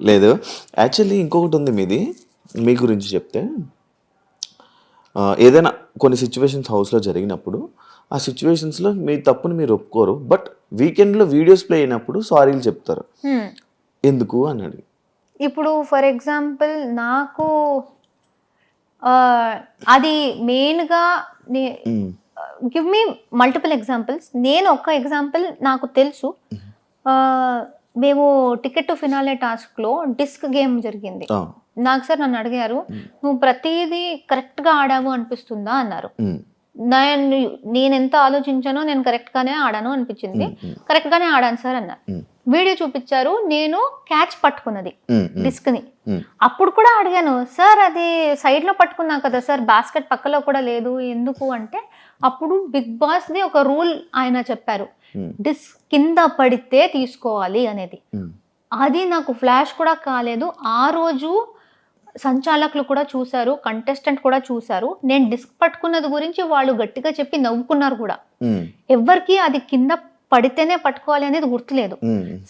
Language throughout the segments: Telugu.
లేదు. యాక్చువల్లీ ఇంకొకటి ఉంది మీది. మీ గురించి చెప్తే ఏదైనా కొన్ని సిచ్యువేషన్స్ హౌస్లో జరిగినప్పుడు ఆ సిచ్యువేషన్స్లో మీ తప్పుని మీరు ఒప్పుకోరు. బట్ వీకెండ్లో వీడియోస్ ప్లే అయినప్పుడు సారీలు చెప్తారు. హ్మ్. ఎందుకు అని అడిగి. ఇప్పుడు ఫర్ ఎగ్జాంపుల్ నాకు అది మెయిన్గా. గివ్ మీ మల్టిపుల్ ఎగ్జాంపుల్స్ నేను ఒక ఎగ్జాంపుల్ నాకు తెలుసు. ఆ, మేము టికెట్ టు ఫినాలే టాస్క్లో డిస్క్ గేమ్ జరిగింది. నాకు సార్ నన్ను అడిగారు నువ్వు ప్రతిదీ కరెక్ట్గా ఆడావు అనిపిస్తుందా? అన్నారు. నేను నేను ఎంత ఆలోచించానో నేను కరెక్ట్గానే ఆడాను అనిపించింది. కరెక్ట్గానే ఆడాను సార్ అన్నారు. వీడియో చూపించారు నేను క్యాచ్ పట్టుకున్నది. డిస్క్ని. మ్మ్. అప్పుడు కూడా అడిగాను సార్ అది సైడ్లో పట్టుకున్నా కదా సార్ బాస్కెట్ పక్కలో కూడా లేదు ఎందుకు? అంటే అప్పుడు బిగ్ బాస్ది ఒక రూల్ ఆయన చెప్పారు. మ్మ్. డిస్క్ కింద పడితే తీసుకోవాలి అనేది. మ్మ్. అది నాకు ఫ్లాష్ కూడా కాలేదు. ఆ రోజు సంచాలకులు కూడా చూశారు కంటెస్టెంట్ కూడా చూశారు. నేను డిస్క్ పట్టుకున్నది గురించి వాళ్ళు గట్టిగా చెప్పి నవ్వుకున్నారు కూడా. మ్మ్. ఎవ్వరికి అది కింద పడితేనే పట్టుకోవాలి అనేది గుర్తులేదు.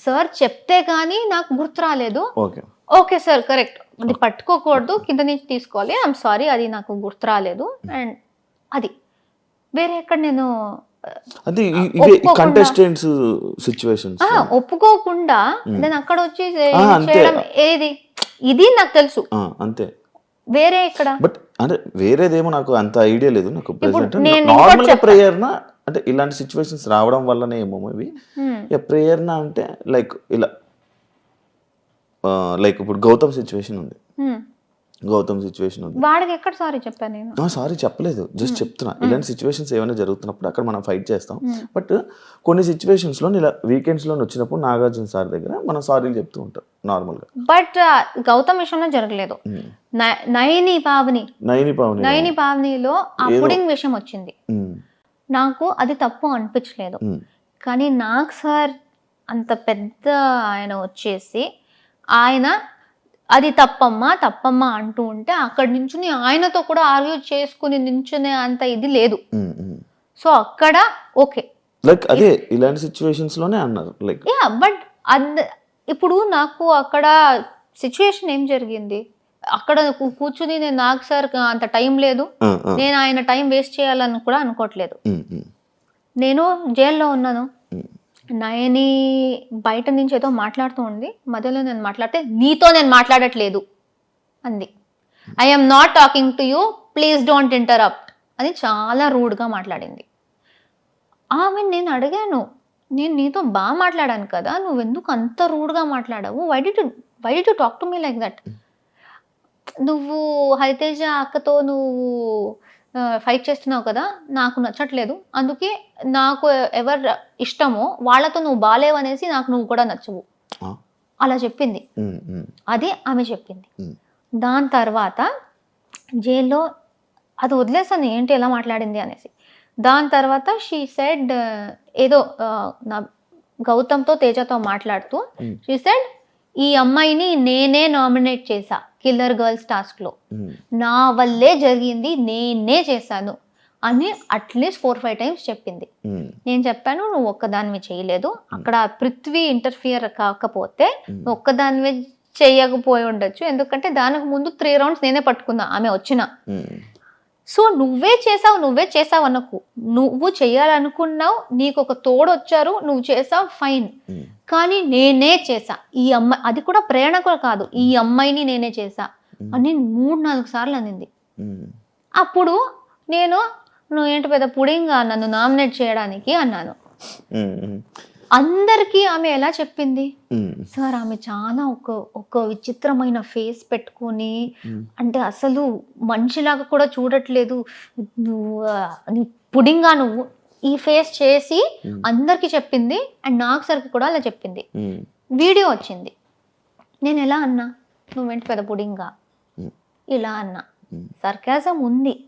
సార్ చెప్తే కానీ నాకు గుర్తు రాలేదు. ఓకే ఓకే సార్ కరెక్ట్ అది పట్టుకోకూడదు కింద నుంచి తీసుకోవాలి. ఐఎమ్ సారీ అది నాకు గుర్తు రాలేదు. అండ్ అది. వేరే ఎక్కడ నేను అది కంటెస్టెంట్స్ సిచ్యువేషన్స్ ఆ, ఒప్పుకోకుండా నేను అక్కడ వచ్చి. చేయడం ఏది? ఇది నాకు తెలుసు. అంతే. వేరే ఇక్కడ బట్ అంటే వేరేదేమో నాకు అంత ఐడియా లేదు. నాకు నార్మల్. ప్రేయర్ నా అంటే ఇలాంటి సిచ్యువేషన్స్ రావడం వల్లనే ఏమో ఇవి. ప్రేయర్ నా అంటే లైక్ ఇలా లైక్ ఇప్పుడు గౌతమ్ సిచ్యువేషన్ ఉంది. గౌతమ్ సిచ్యువేషన్ ఉంది. వాడికి ఎక్కడ సారీ చెప్పాను నేను? సారీ చెప్పలేదు. జస్ట్ చెప్తున్నా. ఇలాంటి సిచ్యువేషన్స్ ఏమైనా జరుగుతున్నప్పుడు అక్కడ మనం ఫైట్ చేస్తాం. Hmm. బట్ కొన్ని సిచ్యువేషన్స్లో ఇలా వీకెండ్స్లో వచ్చినప్పుడు నాగార్జున సార్ దగ్గర మనం సారీలు చెప్తూ ఉంటాం నార్మల్గా. బట్ గౌతమ్ విషయంలో జరగలేదు. Hmm. నయని పావని నైని పావని నయని పావనిలో ఆ ఏదో- పుడింగ్ విషయం వచ్చింది. Hmm. నాకు అది తప్పు అనిపించలేదు. Hmm. కానీ నాకు సార్ అంత పెద్ద ఆయన వచ్చేసి ఆయన అది తప్పమ్మా తప్పమ్మా అంటూ ఉంటే అక్కడి నుంచి ఆయనతో కూడా ఆర్గ్యూ చేసుకుని నించునే అంత ఇది లేదు. సో అక్కడ ఓకే. లైక్ అదే ఇలాంటి సిచ్యువేషన్స్లోనే అన్నారు లైక్ యా బట్ అద్ ఇప్పుడు నాకు అక్కడ సిచ్యుయేషన్ ఏం జరిగింది? అక్కడ కూర్చుని నేను నాకు సార్ అంత టైం లేదు. నేను ఆయన టైం వేస్ట్ చేయాలని కూడా అనుకోవట్లేదు. నేను జైల్లో ఉన్నాను. నయని బయట నుంచి ఏదో మాట్లాడుతూ ఉంది. మధ్యలో నేను మాట్లాడితే నీతో నేను మాట్లాడట్లేదు అంది. I'm not talking to you please don't interrupt అని చాలా రూడ్గా మాట్లాడింది. ఆమె నేను అడిగాను నేను నీతో బాగా మాట్లాడాను కదా నువ్వు ఎందుకు అంత రూడ్గా మాట్లాడావు? Why the why the talk to me like that నువ్వు హరితేజ అక్కతో నువ్వు ఫైట్ చేస్తున్నావు కదా నాకు నచ్చట్లేదు. అందుకే నాకు ఎవరు ఇష్టమో వాళ్ళతో నువ్వు బాలేవు అనేసి నాకు నువ్వు కూడా నచ్చవు. అలా చెప్పింది. అది ఆమె చెప్పింది. దాని తర్వాత జైల్లో అది వదిలేసాను ఏంటి ఎలా మాట్లాడింది అనేసి. దాని తర్వాత షీ సెడ్ ఏదో నా గౌతమ్తో తేజతో మాట్లాడుతూ. షీ సెడ్ ఈ అమ్మాయిని నేనే నామినేట్ చేశా కిల్లర్ గర్ల్స్ టాస్క్లో. నా వల్లే జరిగింది నేనే చేశాను అని అట్లీస్ట్ ఫోర్ ఫైవ్ టైమ్స్ చెప్పింది. నేను చెప్పాను నువ్వు ఒక్కదానివి చేయలేదు. అక్కడ పృథ్వీ ఇంటర్ఫియర్ కాకపోతే ఒక్కదానివే చేయకపోయి ఉండొచ్చు. ఎందుకంటే దానికి ముందు త్రీ రౌండ్స్ నేనే పట్టుకున్నా ఆమె వచ్చిన. సో నువ్వే చేసావు నువ్వే చేసావు అనకు. నువ్వు చేయాలనుకున్నావు నీకు ఒక తోడు వచ్చారు నువ్వు చేసావు ఫైన్. కానీ నేనే చేసా ఈ అమ్మాయి అది కూడా ప్రేరణ కూడా కాదు. ఈ అమ్మాయిని నేనే చేసా అని మూడు నాలుగు సార్లు అనింది. అప్పుడు నేను నువ్వు ఏంటి పెద్ద పుడింగా నన్ను నామినేట్ చేయడానికి అన్నాను. అందరికీ ఆమె ఎలా చెప్పింది? సార్ ఆమె చాలా ఒక ఒక విచిత్రమైన ఫేస్ పెట్టుకొని అంటే అసలు మనిషిలాగా కూడా చూడట్లేదు. నువ్వు పుడింగా నువ్వు ఈ ఫేస్ చేసి అందరికీ చెప్పింది అండ్ నాకు సరికి కూడా అలా చెప్పింది. వీడియో వచ్చింది. నేను ఎలా అన్నా? నువ్వేంటి పెద్ద పుడింగా ఇలా అన్నా. సర్కాజం ఉంది.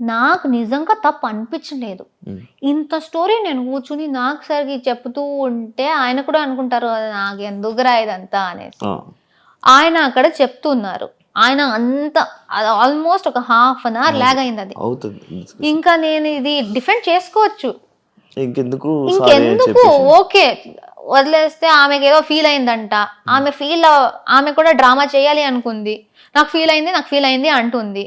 నాకు నిజంగా తప్పు అనిపించలేదు. ఇంత స్టోరీ నేను కూర్చుని నాకు సరికి చెప్తూ ఉంటే ఆయన కూడా అనుకుంటారు నాకు ఎందుకురా ఇదంతా అనేసి. ఆయన అక్కడ చెప్తున్నారు. ఆయన అంత ఆల్మోస్ట్ ఒక హాఫ్ అన్ అవర్ లాగ్ అయింది అది అవుతుంది. ఇంకా నేను ఇది డిఫెండ్ చేసుకోవచ్చు. ఇంకెందుకు ఇంకెందుకు? ఓకే. వదిలేస్తే ఆమెకి ఏదో ఫీల్ అయిందంట. ఆమె ఫీల్ ఆమె కూడా డ్రామా చేయాలి అనుకుంది. నాకు ఫీల్ అయింది నాకు ఫీల్ అయింది అంటుంది.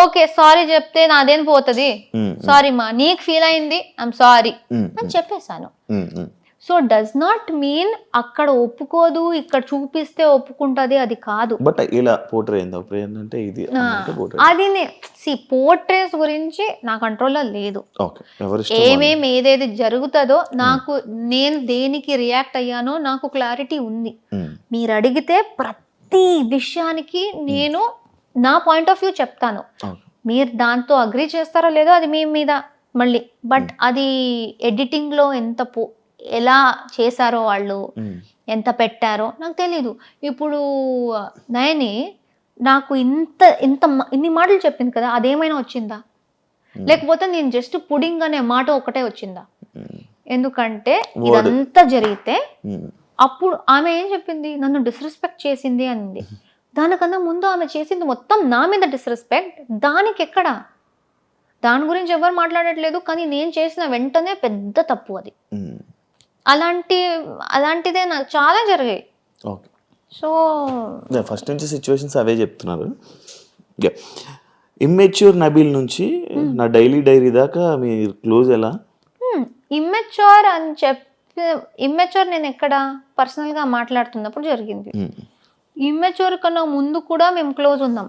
ఓకే సారీ చెప్తే నాదేం పోతుంది? సారీ మా నీకు ఫీల్ అయింది ఐమ్ సారీ అని చెప్పేశాను. సో డస్ నాట్ మీన్ అక్కడ ఒప్పుకోదు ఇక్కడ చూపిస్తే ఒప్పుకుంటది అది కాదు. బట్ ఇలా అయింది అప్పుడు ఏంటంటే ఇది అది సి పోర్ట్రేస్ గురించి నా కంట్రోల్లో లేదు. ఏమేమి ఏదేది జరుగుతుందో నాకు నేను దేనికి రియాక్ట్ అయ్యానో నాకు క్లారిటీ ఉంది. ఉమ్, మీరు అడిగితే ప్రతి విషయానికి నేను నా పాయింట్ ఆఫ్ వ్యూ చెప్తాను. మీరు దాంతో అగ్రి చేస్తారో లేదో అది మీ మీద మళ్ళీ. బట్ అది ఎడిటింగ్లో ఎంత పో ఎలా చేశారో వాళ్ళు ఎంత పెట్టారో నాకు తెలీదు. ఇప్పుడు నయని నాకు ఇంత ఇంత ఇన్ని మాటలు చెప్పింది కదా అదేమైనా వచ్చిందా? లేకపోతే నేను జస్ట్ పుడింగ్ అనే మాట ఒకటే వచ్చిందా? ఎందుకంటే. ఇదంతా జరిగితే అప్పుడు ఆమె ఏం చెప్పింది? నన్ను డిస్రెస్పెక్ట్ చేసింది అంది. దానికన్నా ముందు ఆమె చేసింది మొత్తం నా మీద డిస్రెస్పెక్ట్ దానికి ఎక్కడ? దాని గురించి ఎవరు మాట్లాడట్లేదు కానీ నేను చేసిన వెంటనే పెద్ద తప్పు అది. అలాంటి అలాంటిదే నాకు చాలా జరిగాయి. ఓకే. సో ఫస్ట్ నుంచి సిచ్యువేషన్స్ అవే చెప్తున్నారు. ఇమ్మెచ్యూర్ నబీల్ నుంచి నా డైలీ డైరీ దాకా మీ క్లోజ్ ఎలా? ఇమ్మెచ్యూర్ అని చెప్పి ఇమ్మెచ్యూర్ నేను ఎక్కడ పర్సనల్గా మాట్లాడుతున్నప్పుడు జరిగింది. ఇమ్మెచ్యూర్ కన్నా ముందు కూడా మేము క్లోజ్ ఉన్నాం.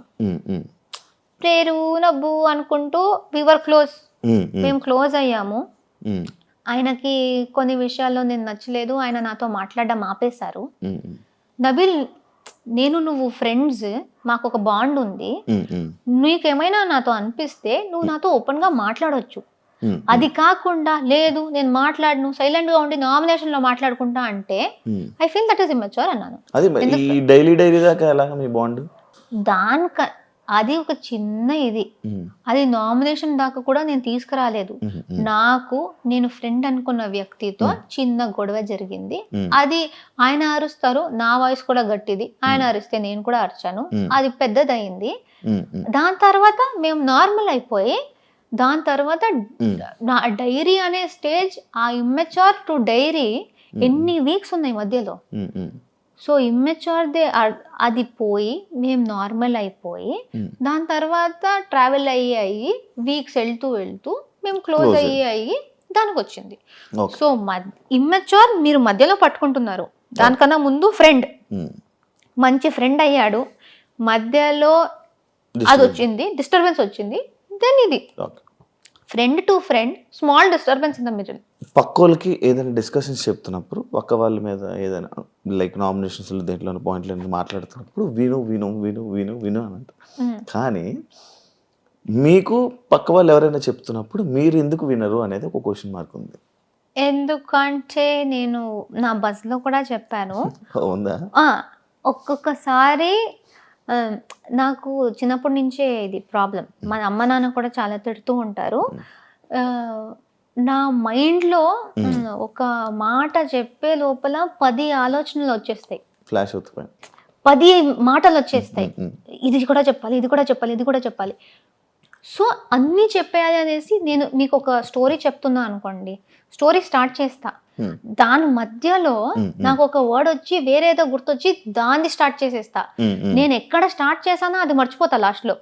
పేరు నవ్వు అనుకుంటూ వివర్ క్లోజ్ మేము క్లోజ్ అయ్యాము. ఆయనకి కొన్ని విషయాల్లో నేను నచ్చలేదు. ఆయన నాతో మాట్లాడడం ఆపేశారు. నబిల్ నేను నువ్వు ఫ్రెండ్స్ మాకు ఒక బాండ్ ఉంది. నీకేమైనా నాతో అనిపిస్తే నువ్వు నాతో ఓపెన్గా మాట్లాడొచ్చు. ఉమ్, అది కాకుండా లేదు నేను మాట్లాడను సైలెంట్గా ఉండి నామినేషన్లో మాట్లాడుకుంటా అంటే. I feel that is immature అన్నాను. అది మరి ఈ డైలీ డైరీ దాకా ఎలా మీ బాండ్ దానిక అది ఒక చిన్న ఇది. అది నామినేషన్ దాకా కూడా నేను తీసుకురాలేదు. నాకు నేను ఫ్రెండ్ అనుకున్న వ్యక్తితో చిన్న గొడవ జరిగింది. అది ఆయన అరుస్తారు నా వాయిస్ కూడా గట్టిది. ఆయన అరిస్తే నేను కూడా అరిచాను. అది పెద్దదయింది. దాని తర్వాత మేము నార్మల్ అయిపోయి దాని తర్వాత నా డైరీ అనే స్టేజ్ ఆ ఇమ్మెచ్యూర్ టు డైరీ ఎన్ని వీక్స్ ఉన్నాయి మధ్యలో? సో ఇమ్మెచ్యూర్దే అది పోయి మేము నార్మల్ అయిపోయి దాని తర్వాత ట్రావెల్ అయ్యి అయ్యి వీక్స్ వెళ్తూ వెళ్తూ మేము క్లోజ్ అయ్యి అయ్యి దానికి వచ్చింది సో ఇమ్మెచ్యూర్ మీరు మధ్యలో పట్టుకుంటున్నారు. దానికన్నా ముందు ఫ్రెండ్ మంచి ఫ్రెండ్ అయ్యాడు. మధ్యలో అది వచ్చింది డిస్టర్బెన్స్ వచ్చింది దెన్ ఇది. Friend to friend small disturbance in the middle పక్క వాళ్ళకి ఏదైనా డిస్కషన్స్ చెప్తున్నప్పుడు పక్క వాళ్ళ మీద ఏదైనా లైక్ నామినేషన్స్ దేంట్లో పాయింట్లు మాట్లాడుతున్నప్పుడు విను విను విను విను విను అని అంటారు. కానీ మీకు పక్క వాళ్ళు ఎవరైనా చెప్తున్నప్పుడు మీరు ఎందుకు వినరు అనేది ఒక క్వశ్చన్ మార్క్ ఉంది. ఎందుకంటే నేను నా బస్లో కూడా చెప్పాను. ఒక్కొక్కసారి నాకు చిన్నప్పటి నుంచే ఇది ప్రాబ్లం. మా అమ్మ నాన్న కూడా చాలా తిడుతూ ఉంటారు. నా మైండ్లో ఒక మాట చెప్పే లోపల పది ఆలోచనలు వచ్చేస్తాయి. ఫ్లాష్ అవుతుంది పది మాటలు వచ్చేస్తాయి. ఇది కూడా చెప్పాలి ఇది కూడా చెప్పాలి ఇది కూడా చెప్పాలి. సో అన్నీ చెప్పేయాలి అనేసి నేను మీకు ఒక స్టోరీ చెప్తున్నా అనుకోండి. స్టోరీ స్టార్ట్ చేస్తా. ఉమ్, దాని మధ్యలో నాకు ఒక వర్డ్ వచ్చి వేరేదో గుర్తొచ్చి దాన్ని స్టార్ట్ చేసేస్తా. నేను ఎక్కడ స్టార్ట్ చేశానో అది మర్చిపోతా లాస్ట్లో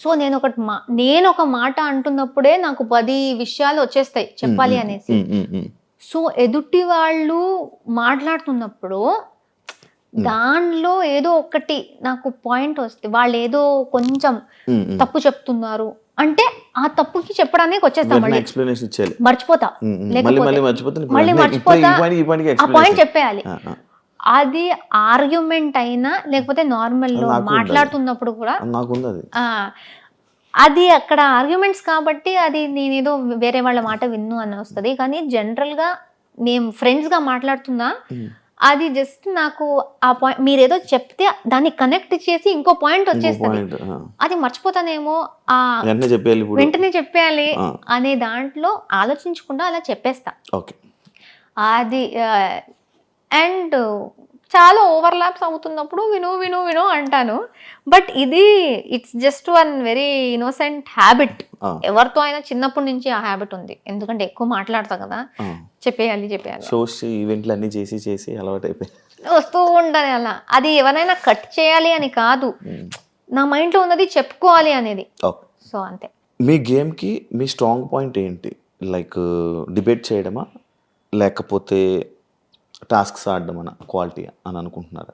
సో నేను ఒకటి మా నేను ఒక మాట అంటున్నప్పుడే నాకు పది విషయాలు వచ్చేస్తాయి చెప్పాలి అనేసి. సో ఎదుటి వాళ్ళు మాట్లాడుతున్నప్పుడు దానిలో ఏదో ఒకటి నాకు పాయింట్ వస్తే వాళ్ళు ఏదో కొంచెం. తప్పు చెప్తున్నారు. అంటే ఆ తప్పుకి చెప్పడానికి వచ్చేస్తా ఎక్స్ప్లెనేషన్ ఇచ్చేయాలి. మర్చిపోతా. మళ్ళీ మర్చిపోతే ఆ పాయింట్. చెప్పేయాలి. అది ఆర్గ్యుమెంట్ అయినా లేకపోతే నార్మల్లో మాట్లాడుతున్నప్పుడు కూడా అది అక్కడ ఆర్గ్యుమెంట్స్ కాబట్టి అది నేనేదో వేరే వాళ్ళ మాట విన్ను అని వస్తుంది. కానీ జనరల్గా మేము ఫ్రెండ్స్గా మాట్లాడుతున్నా అది జస్ట్ నాకు ఆ పాయింట్ మీరేదో చెప్తే దాన్ని కనెక్ట్ చేసి ఇంకో పాయింట్ వచ్చేస్తుంది. అది మర్చిపోతానేమో ఆ వెంటనే చెప్పేయాలి. అనే దాంట్లో ఆలోచించకుండా అలా చెప్పేస్తా. ఓకే. అది అండ్ చాలా ఓవర్లాప్స్ అవుతున్నప్పుడు విను విను విను అంటాను. బట్ ఇది it's just one very innocent habit. ఎవరితో అయినా చిన్నప్పటి నుంచి ఆ హ్యాబిట్ ఉంది. ఎందుకంటే ఎక్కువ మాట్లాడతా కదా. చెప్పేయాలి చెప్పేయాలి. షోస్ ఈవెంట్లు అన్నీ చేసి చేసి అలవాటు అయిపోయి వస్తూ ఉండాలి అలా. అది ఎవరైనా కట్ చేయాలి అని కాదు. నా మైండ్లో ఉన్నది చెప్పుకోవాలి అనేది. సో అంతే. మీ గేమ్కి మీ స్ట్రాంగ్ పాయింట్ ఏంటి? లైక్ డిబేట్ చేయడమా? లేకపోతే టాస్క్స్ ఆడడమనా క్వాలిటీ అని అనుకుంటున్నారా?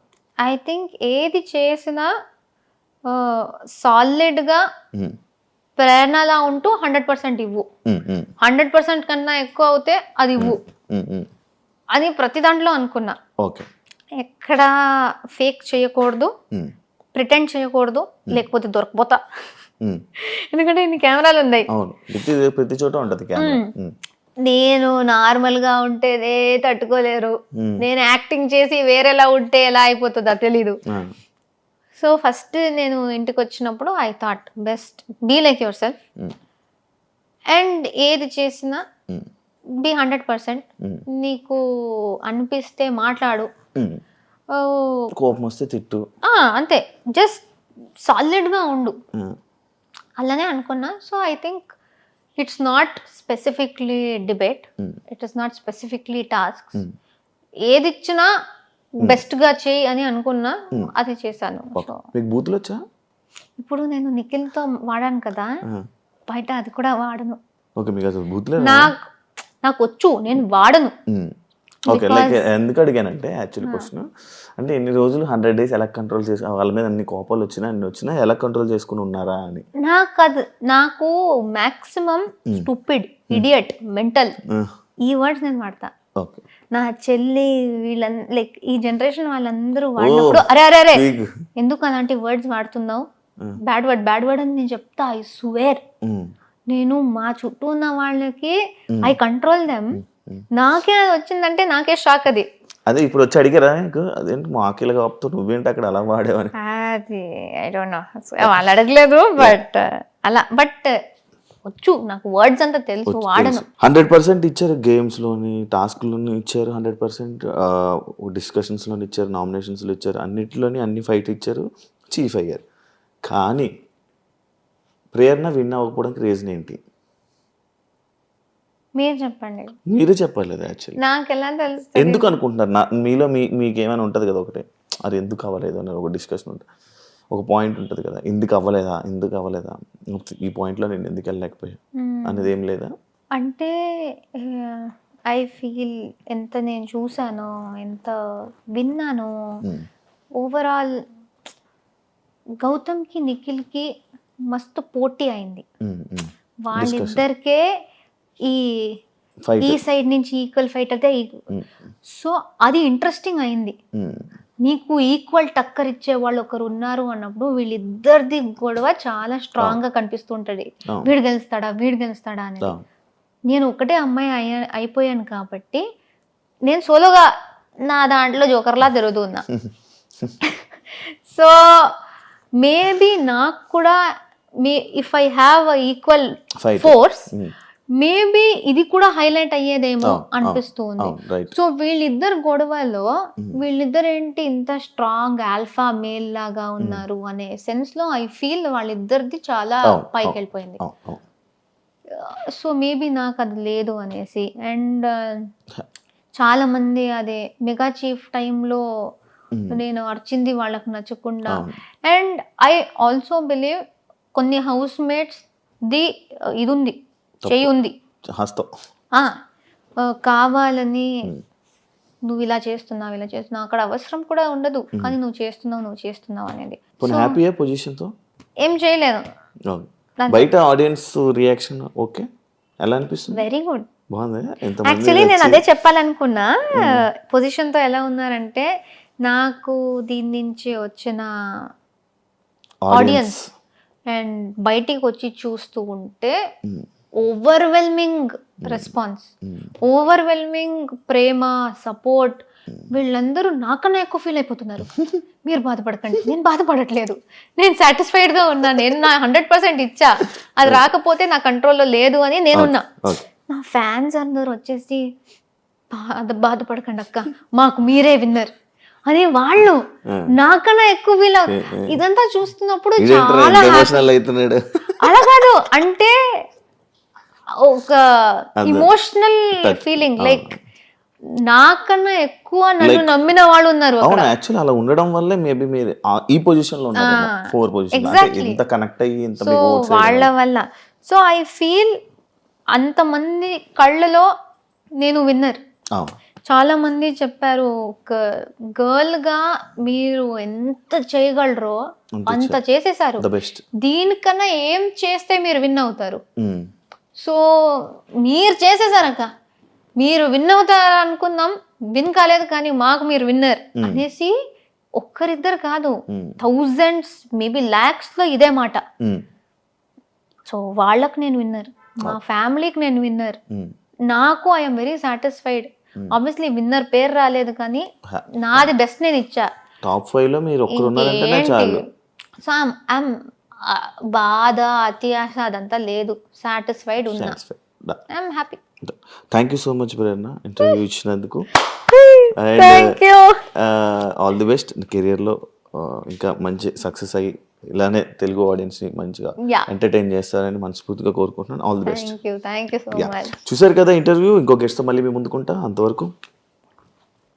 ఐ థింక్ ఏది చేసినా సాలిడ్గా. ప్రేరణలా ఉంటూ హండ్రెడ్ పర్సెంట్ ఇవ్వు. హండ్రెడ్ పర్సెంట్ కన్నా ఎక్కువ అవుతే అది ఇవ్వు. అని ప్రతి దాంట్లో అనుకున్నా. ఓకే. ఎక్కడ ఫేక్ చేయకూడదు ప్రిటెండ్ చేయకూడదు లేకపోతే దొరకపోతా. ఎందుకంటే ఇన్ని కెమెరాలు ఉన్నాయి. ప్రతి చోట ఉంటుంది. నేను నార్మల్గా ఉంటేనే తట్టుకోలేరు. మ్మ్. నేను యాక్టింగ్ చేసి వేరేలా ఉంటే ఎలా అయిపోతుందో తెలీదు. సో ఫస్ట్ నేను ఇంటికి వచ్చినప్పుడు I thought best be like yourself and ఏది చేసినా బీ హండ్రెడ్ పర్సెంట్ నీకు అనిపిస్తే మాట్లాడు. ఓ, కోపం వస్తే తిట్టు. అంతే. జస్ట్ సాలిడ్గా ఉండు. ఆ, అలానే అనుకున్నా. So I think it's not specifically debate. It is not specifically task. ఏది ఇచ్చినా బెస్ట్గా చేయి అని అనుకున్నా అది చేశాను. మీకు బూతులు వచ్చా ఇప్పుడు నేను నిఖిల్తో వాడాను కదా. బయట అది కూడా వాడను. ఓకే మీకు అసలు బూతులే నాకు నాకు వచ్చు నేను వాడను. ఓకే లైక్ ఎందుకు అడిగానంటే యాక్చువల్ క్వశ్చన్ అంటే ఎన్ని రోజులు హండ్రెడ్ డేస్ ఎలా కంట్రోల్ చేసి వాళ్ళ మీద అన్ని కోపాలు వచ్చినా అన్ని వచ్చినా ఎలా కంట్రోల్ చేసుకుని ఉన్నారా అని. నాకు అది నాకు మాక్సిమం స్టూపిడ్ ఇడియట్ మెంటల్ ఈ వర్డ్స్ నేను వాడతా. నా చెల్లి వీళ్ళన్ లైక్ ఈ జనరేషన్ వాళ్ళందరూ వాడినప్పుడు అరే అరే అరే ఎందుకు అలాంటి వర్డ్స్ వాడుతున్నావు? బ్యాడ్ వర్డ్ బ్యాడ్ వర్డ్ అని నేను చెప్తా ఐ స్వేర్ నేను మా చుట్టూ ఉన్న వాళ్ళకి ఐ కంట్రోల్ దెమ్ నాకే అది వచ్చిందంటే నాకే షాక్ అది. అదే ఇప్పుడు వచ్చి అడిగారా నీకు? అదేంటి మాకిలా కాపుతూ నువ్వేంటి అక్కడ అలా వాడేవని? అది ఐ డోంట్ నో వాళ్ళు అడగలేదు బట్ అలా బట్ వచ్చు నాకు వర్డ్స్ అంతా తెలుసు వాడను. హండ్రెడ్ పర్సెంట్ ఇచ్చారు గేమ్స్లోని టాస్క్లోని ఇచ్చారు హండ్రెడ్ పర్సెంట్ డిస్కషన్స్లోని ఇచ్చారు నామినేషన్స్లో ఇచ్చారు అన్నిటిలోని అన్ని ఫైట్ ఇచ్చారు చీఫ్ అయ్యారు. కానీ ప్రేరణ విన్ అవ్వకపోవడానికి రీజన్ ఏంటి? మీరు చెప్పండి. మీరే చెప్పాలి అది యాక్చువల్లీ నాకు ఎలా తెలుసు ఎందుకు అనుకుంటున్నారు? నా మీలో మీ మీకు ఏమైనా ఉంటుంది కదా ఒకటే? అది ఎందుకు అవ్వలేదు? అని ఒక డిస్కషన్ ఉంటుంది. ఒక పాయింట్ ఉంటుంది కదా. ఎందుకు అవ్వలేదా? ఎందుకు అవ్వలేదా? ఈ పాయింట్లో నేను ఎందుకు వెళ్ళలేకపోయా అనేది ఏం లేదా? అంటే ఐ ఫీల్ ఎంత నేను చూసానో ఎంత విన్నానో. ఓవరాల్ గౌతమ్కి నిఖిల్కి మస్తు పోటీ అయింది. వాళ్ళిద్దరికే ఈ. ఈ సైడ్ నుంచి ఈక్వల్ ఫైట్ అయితే సో అది ఇంట్రెస్టింగ్ అయింది. ఉమ్, నీకు ఈక్వల్ టక్కర్ ఇచ్చే వాళ్ళు ఒకరు ఉన్నారు అన్నప్పుడు వీళ్ళిద్దరిది గొడవ చాలా స్ట్రాంగ్గా కనిపిస్తుంటది అవును. వీడు గెలుస్తాడా? వీడు గెలుస్తాడా అని ఆ, నేను ఒకటే అమ్మాయి అయిపోయాను కాబట్టి నేను సోలోగా నా దాంట్లో జోకర్లా తిరుగుతున్నా. సో మేబీ నాకు కూడా may if I have equal. Force maybe ఇది కూడా హైలైట్ అయ్యేదేమో అనిపిస్తుంది. సో వీళ్ళిద్దరు గొడవలో వీళ్ళిద్దరు ఏంటి ఇంత స్ట్రాంగ్ ఆల్ఫా మేల్ లాగా ఉన్నారు అనే సెన్స్లో ఐ ఫీల్ వాళ్ళిద్దరిది చాలా పైకి. వెళ్ళిపోయింది. సో మేబీ నాకు అది లేదు అనేసి. అండ్ చాలా మంది అదే మెగా చీఫ్ టైంలో నేను అర్చింది వాళ్ళకు నచ్చకుండా. అండ్ ఐ ఆల్సో బిలీవ్ కొన్ని హౌస్ మేట్స్ ది ఇది ఉంది. చెయ్యి ఉంది హస్తం. కావాలని నువ్వు ఇలా చేస్తున్నావు ఇలా చేస్తున్నావు అక్కడ అవసరం కూడా ఉండదు. కానీ నువ్వు చేస్తున్నావు నువ్వు చేస్తున్నావు అనేది. హ్యాపీయే పొజిషన్తో ఏం చేయలేదు బయట ఆడియన్స్ రియాక్షన్ ఓకే? ఎలా అనిపిస్తుంది? వెరీ గుడ్ యాక్చువల్లీ నేను అదే చెప్పాలనుకున్నా. పొజిషన్తో ఎలా ఉన్నారంటే నాకు దీని నుంచి వచ్చిన ఆడియన్స్ అండ్ బయటికి వచ్చి చూస్తూ ఉంటే ఓవర్వెల్మింగ్ రెస్పాన్స్ ఓవర్వెల్మింగ్ ప్రేమ సపోర్ట్ వీళ్ళందరూ నాకన్నా ఎక్కువ ఫీల్ అయిపోతున్నారు. మీరు బాధపడకండి. నేను బాధపడట్లేదు. నేను సాటిస్ఫైడ్గా ఉన్నా. నేను నా హండ్రెడ్ పర్సెంట్ ఇచ్చా. అది రాకపోతే నా కంట్రోల్లో లేదు అని నేనున్నా నా ఫ్యాన్స్ అందరూ వచ్చేసి బాధ బాధపడకండి అక్క. మాకు మీరే విన్నర్ అని వాళ్ళు నాకన్నా ఎక్కువ వీళ్ళ ఇదంతా చూస్తున్నప్పుడు చాలా అలా కాదు. అంటే ఒక ఇమోషనల్ ఫీలింగ్ లైక్ నాకన్నా ఎక్కువ నన్ను నమ్మిన వాళ్ళు ఉన్నారు అవును యాక్చువల్లీ అలా ఉండడం వల్లే మేబీ మీరు ఈ పొజిషన్లో ఉన్నారు ఫోర్ పొజిషన్. ఇంత కనెక్ట్ అయ్యి ఇంత సో వాళ్ళ వల్ల. సో ఐ ఫీల్ అంతమంది కళ్ళలో నేను విన్నర్ చాలా మంది చెప్పారు ఒక గర్ల్గా మీరు ఎంత చేయగలరో అంత చేసేసారు. దీనికన్నా ఏం చేస్తే మీరు విన్ అవుతారు? సో మీరు చేసేసారక్క. మీరు విన్ అవుతారు అనుకుందాం విన్ కాలేదు కానీ మాకు మీరు విన్నర్ అనేసి ఒక్కరిద్దరు కాదు థౌజండ్స్ మేబీ ల్యాక్స్లో ఇదే మాట. సో వాళ్ళకి నేను విన్నర్ మా ఫ్యామిలీకి నేను విన్నర్. నాకు I'm very satisfied. Obviously winner పేరు రాలేదు కానీ నాది బెస్ట్ నేను ఇచ్చా. టాప్ ఫైవ్లో మీరు ఒక్కరు ఉన్నారంటేనే చాలు. సో ఐఎమ్ బాధ అత్యాశ అదంతా లేదు. సాటిస్ఫైడ్ ఉన్నా. I'm happy thank you so much Prerana interview ఇచ్చినందుకు. అండ్ ఆల్ ది బెస్ట్ కెరియర్లో ఇంకా మంచి సక్సెస్ అయ్యి ఇలానే తెలుగు ఆడియన్స్ని మంచిగా Yeah. ఎంటర్టైన్ చేస్తారని మనస్ఫూర్తిగా కోరుకుంటున్నాను. ఆల్ ది బెస్ట్ చూసారు కదా ఇంటర్వ్యూ ఇంకో గెస్ట్తో మళ్ళీ మీ ముందుకుంటా. అంతవరకు